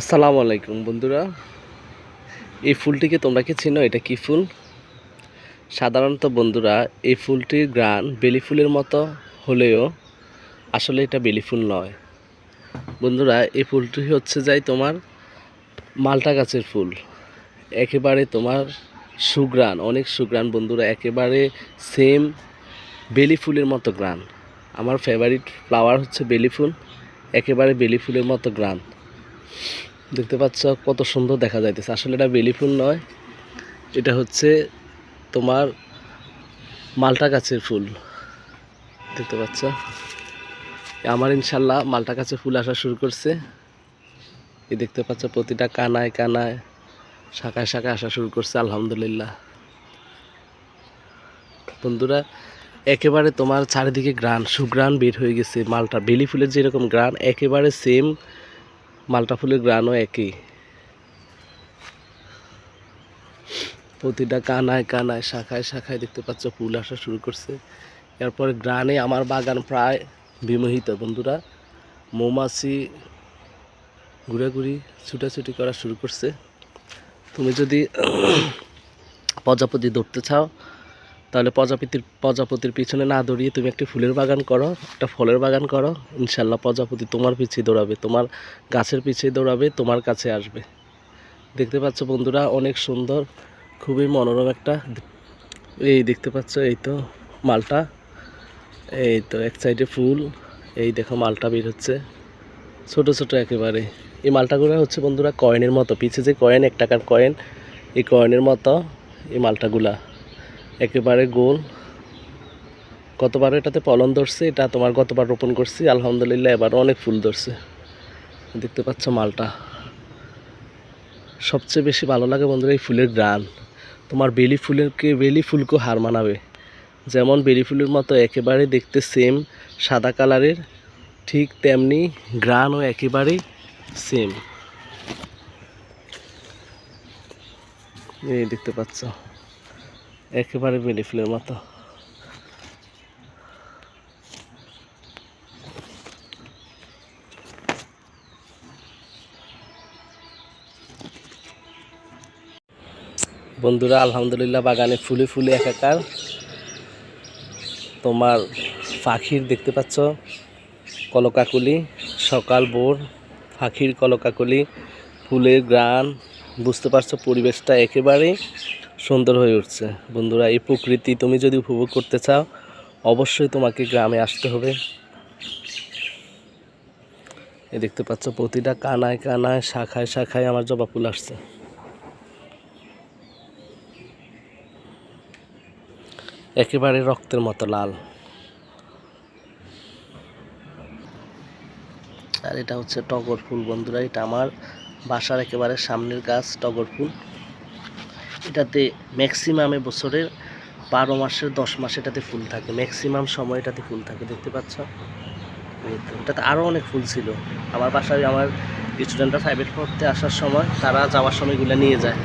আসসালামু আলাইকুম বন্ধুরা। এই ফুলটিকে তোমরা কি চিনো? এটা কি ফুল? সাধারণত বন্ধুরা, এই ফুলটির গ্রান বেলি ফুলের মতো হলেও আসলে এটা বেলি ফুল নয়। বন্ধুরা, এই ফুলটি হচ্ছে যাই তোমার মালটা গাছের ফুল। একেবারে তোমার সুগ্রান অনেক সুগ্রান বন্ধুরা, একেবারে সেম বেলি ফুলের মতো গ্রান আমার ফেভারিট ফ্লাওয়ার হচ্ছে বেলি ফুল, একেবারে বেলি ফুলের মতো গ্রান দেখতে পাচ্ছ কত সুন্দর দেখা যাইতেছে। আসলে এটা বেলি ফুল নয়, এটা হচ্ছে তোমার মালটা গাছের ফুল। দেখতে পাচ্ছ? আমার ইনশাল্লাহ মালটা গাছে ফুল আসা শুরু করছে। এই দেখতে পাচ্ছ প্রতিটা কানায় কানায়, শাখায় শাখায় আসা শুরু করছে, আলহামদুলিল্লাহ। বন্ধুরা, একেবারে তোমার চারিদিকে গ্রান সুগ্রান বের হয়ে গেছে মালটা। বেলি ফুলের যেরকম গ্রান একেবারে সেম মালটা ফুলের গ্রানও একই। প্রতিটা কানায় কানায়, শাখায় শাখায় দেখতে পাচ্ছ ফুল আসা শুরু করছে। এরপরে গ্রানে আমার বাগান প্রায় বিমোহিত। বন্ধুরা, মৌমাছি ঘুরাঘুরি, ছুটাছুটি করা শুরু করছে। তুমি যদি প্রজাপতি ধরতে চাও তাহলে প্রজাপতির প্রজাপতির পিছনে না দৌড়িয়ে তুমি একটি ফুলের বাগান করো, একটা ফলের বাগান করো ইনশাল্লাহ প্রজাপতি তোমার পিছিয়ে দৌড়াবে, তোমার গাছের পিছিয়ে দৌড়াবে, তোমার কাছে আসবে। দেখতে পাচ্ছ বন্ধুরা, অনেক সুন্দর, খুবই মনোরম একটা এই দেখতে পাচ্ছ, এই তো মালটা, এই তো এক সাইডে ফুল, এই দেখো মালটা বের হচ্ছে, ছোট ছোট একেবারে। এই মালটাগুলো হচ্ছে বন্ধুরা কয়েনের মতো, পিছে যে কয়েন এক টাকার কয়েন এই কয়েনের মতো, এই মালটাগুলা একেবারে গোল। গতবার এটাতে পলন ধরছে, এটা তোমার গতবার রোপণ করছি, আলহামদুলিল্লাহ এবার অনেক ফুল ধরছে। দেখতে পাচ্ছ মালটা। সবচেয়ে বেশি ভালো লাগে বন্ধুরা এই ফুলের গ্রান। তোমার বেলি ফুলেরকে বেলি ফুলকে হার মানাবে। যেমন বেলি ফুলের মতো একেবারে দেখতে সেম সাদা কালারের, ঠিক তেমনি গ্রানও একেবারেই সেম এই দেখতে পাচ্ছ। একেবারে বেলি ফুলের মতো। বন্ধুরা, আলহামদুলিল্লাহ বাগানে ফুলে ফুলে একাকার। তোমার পাখির দেখতে পাচ্ছ, কলকাকুলি, সকাল ভোর, পাখির কলকাকুলি, ফুলের গ্রান, বুঝতে পারছ পরিবেশটা একেবারেই সুন্দর হয়ে উঠছে। বন্ধুরা, এই প্রকৃতি তুমি যদি উপভোগ করতে চাও, অবশ্যই তোমাকে গ্রামে আসতে হবে। এ দেখতে পাচ্ছ, প্রতিটা কানায় কানায়, শাখায় শাখায় আমার জবা ফুল আসছে। একেবারে রক্তের মতো লাল। আর এটা হচ্ছে টগর ফুল, বন্ধুরা। এটা আমার বাসার একেবারে সামনের গাছ, টগর ফুল। এটাতে ম্যাক্সিমামে বছরের বারো মাসের দশ মাস এটাতে ফুল থাকে। ম্যাক্সিমাম সময় এটাতে ফুল থাকে, দেখতে পাচ্ছ? এটাতে আরও অনেক ফুল ছিল। আমার বাসায়, আমার স্টুডেন্টরা প্রাইভেট পড়তে আসার সময় তারা যাওয়ার সময়গুলো নিয়ে যায়।